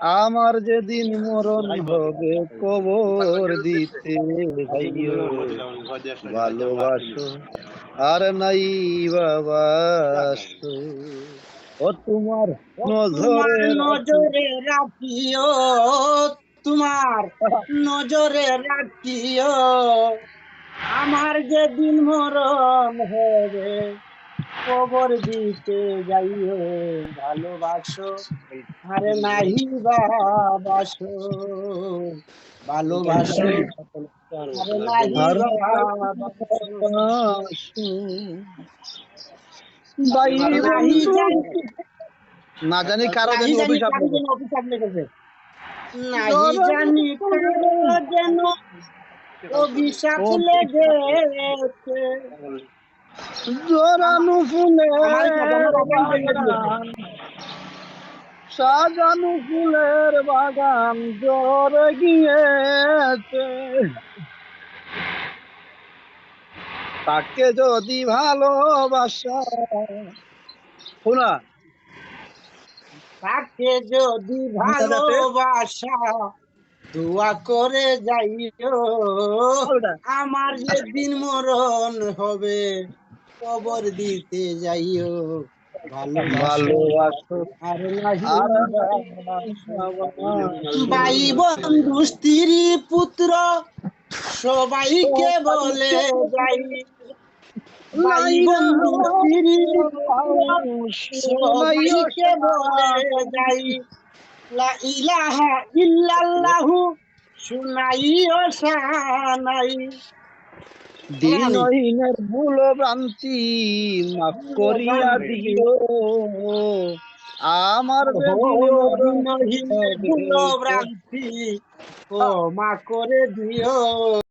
আমার যেদিন মরণ হবে কবর দিতে যাইও। ভালোবাসো। আর নাই বাবাসো ও তোমার তোমার নজরে নজরে রাখিও। তোমার নজরে রাখিও। আমার যেদিন মরণ হবে কবর দিতে যাইও ভালোবাসো। আরে নাহি বাবাসো ভালোবাসো। আরে নাহি না জানি কারও জানি কারও যেন অভিশাপ লেগেছে। নাহি জানি কারও যেন অভিশাপ লেগেছে। জোরানু ফুলে। সাজানো ফুলের বাগান জোরে গিয়েছে। তাকে যদি ভালোবাসা। শোনা তাকে যদি ভালোবাসা দোয়া করে যাইও। আমার যেদিন মরণ হবে। কবর দিতে যাইও। ভালোবাসো। আর ভাই বন্ধু স্ত্রী পুত্র সবাইকে বলে যাই। ভাই বন্ধু স্ত্রী সবাইকে বলে যাই। লা ইলাহা ইল্লাল্লাহু শুনাইও শানাই দিনহীনের ভুল ভ্রান্তি মাফ করিয়া দিও। আমার ভ্রান্তি ও মা করে দিও।